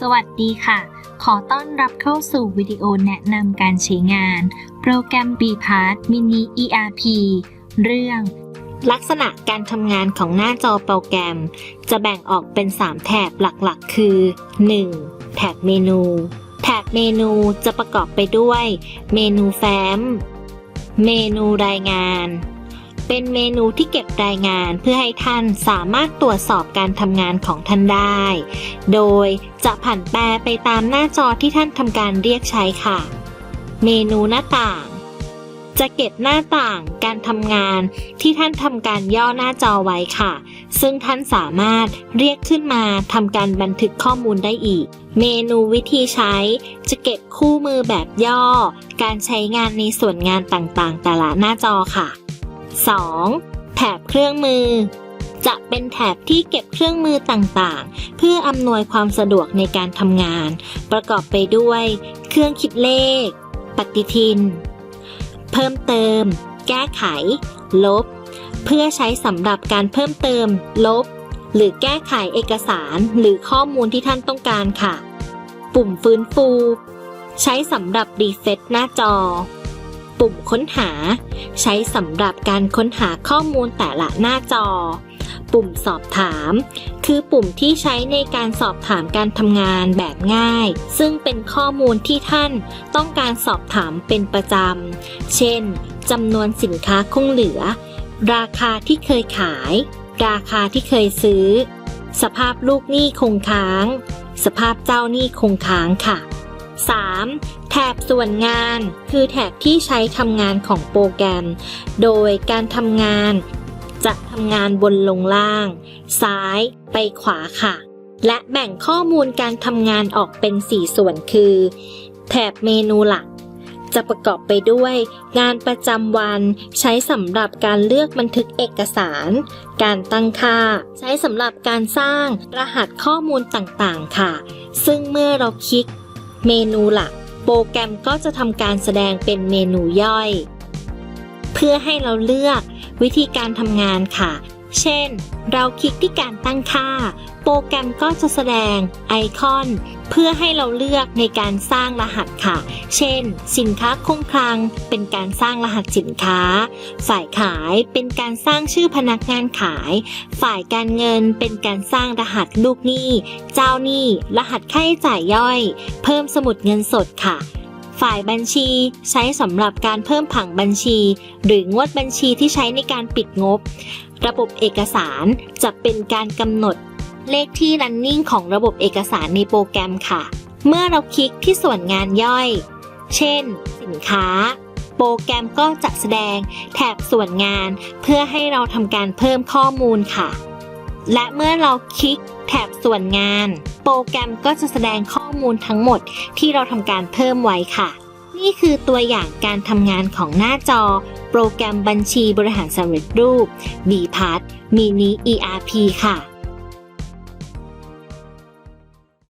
สวัสดีค่ะ ขอต้อนรับเข้าสู่วิดีโอแนะนำการใช้งาน โปรแกรม b p a s Mini ERP เรื่อง ลักษณะการทำงานของหน้าจอโปรแกรม จะแบ่งออกเป็น 3 แถบหลักๆ คือ 1. แถบเมนู แถบเมนูจะประกอบไปด้วย เมนูแฟ้ม เมนูรายงาน เป็นเมนูที่เก็บรายงานเพื่อให้ท่านสามารถตรวจสอบการทำงานของท่านได้ โดยจะผันแปรไปตามหน้าจอที่ท่านทำการเรียกใช้ค่ะ เมนูหน้าต่าง จะเก็บหน้าต่างการทำงานที่ท่านทำการย่อหน้าจอไว้ค่ะ ซึ่งท่านสามารถเรียกขึ้นมาทำการบันทึกข้อมูลได้อีก เมนูวิธีใช้ จะเก็บคู่มือแบบย่อ การใช้งานในส่วนงานต่างๆ แต่ละหน้าจอค่ะ 2. แถบเครื่องมือ จะเป็นแถบที่เก็บเครื่องมือต่างๆ เพื่ออำนวยความสะดวกในการทำงาน ประกอบไปด้วย เครื่องคิดเลข ปฏิทิน เพิ่มเติม แก้ไข ลบ เพื่อใช้สำหรับการเพิ่มเติม ลบ หรือแก้ไขเอกสารหรือข้อมูลที่ท่านต้องการค่ะ ปุ่มฟื้นฟู ใช้สำหรับรีเฟซหน้าจอ ปุ่มค้นหา ใช้สำหรับการค้นหาข้อมูลแต่ละหน้าจอ ปุ่มสอบถาม คือปุ่มที่ใช้ในการสอบถามการทำงานแบบง่าย ซึ่งเป็นข้อมูลที่ท่านต้องการสอบถามเป็นประจำ เช่นจำนวนสินค้าคงเหลือ ราคาที่เคยขาย ราคาที่เคยซื้อ สภาพลูกหนี้คงค้าง สภาพเจ้าหนี้คงค้างค่ะ 3. แถบส่วนงาน คือแถบที่ใช้ทำงานของโปรแกรม โดยการทำงาน จะทำงานบนลงล่าง ซ้ายไปขวาค่ะ และแบ่งข้อมูลการทำงานออกเป็น 4 ส่วนคือ แถบเมนูหลัก จะประกอบไปด้วย งานประจำวัน ใช้สำหรับการเลือกบันทึกเอกสาร การตั้งค่า ใช้สำหรับการสร้างรหัสข้อมูลต่างๆ ค่ะ ซึ่งเมื่อเราคลิก เมนูหลัก โปรแกรมก็จะทำการแสดงเป็นเมนูย่อย เพื่อให้เราเลือกวิธีการทำงานค่ะ เช่น เราคลิกที่การตั้งค่า โปรแกรมก็จะแสดงไอคอน เพื่อให้เราเลือกในการสร้างรหัสค่ะ เช่น สินค้าคงคลัง เป็นการสร้างรหัสสินค้า ฝ่ายขายเป็นการสร้างชื่อพนักงานขาย ฝ่ายการเงินเป็นการสร้างรหัสลูกหนี้ เจ้าหนี้ รหัสค่าใช้จ่ายย่อย เพิ่มสมุดเงินสดค่ะ ฝ่ายบัญชีใช้สำหรับการเพิ่มผังบัญชี หรืองวดบัญชีที่ใช้ในการปิดงบ ระบบเอกสารจะเป็นการกำหนด เลขที่ running ของระบบเอกสารในโปรแกรมค่ะ เมื่อเราคลิกที่ส่วนงานย่อย เช่น สินค้า โปรแกรมก็จะแสดงแถบส่วนงาน เพื่อให้เราทำการเพิ่มข้อมูลค่ะ และเมื่อเราคลิกแถบส่วนงาน โปรแกรมก็จะแสดงข้อมูลทั้งหมดที่เราทำการเพิ่มไว้ค่ะ นี่คือตัวอย่างการทำงานของหน้าจอ โปรแกรมบัญชีบริหารสำเร็จรูป b p a s Mini ERP ค่ะ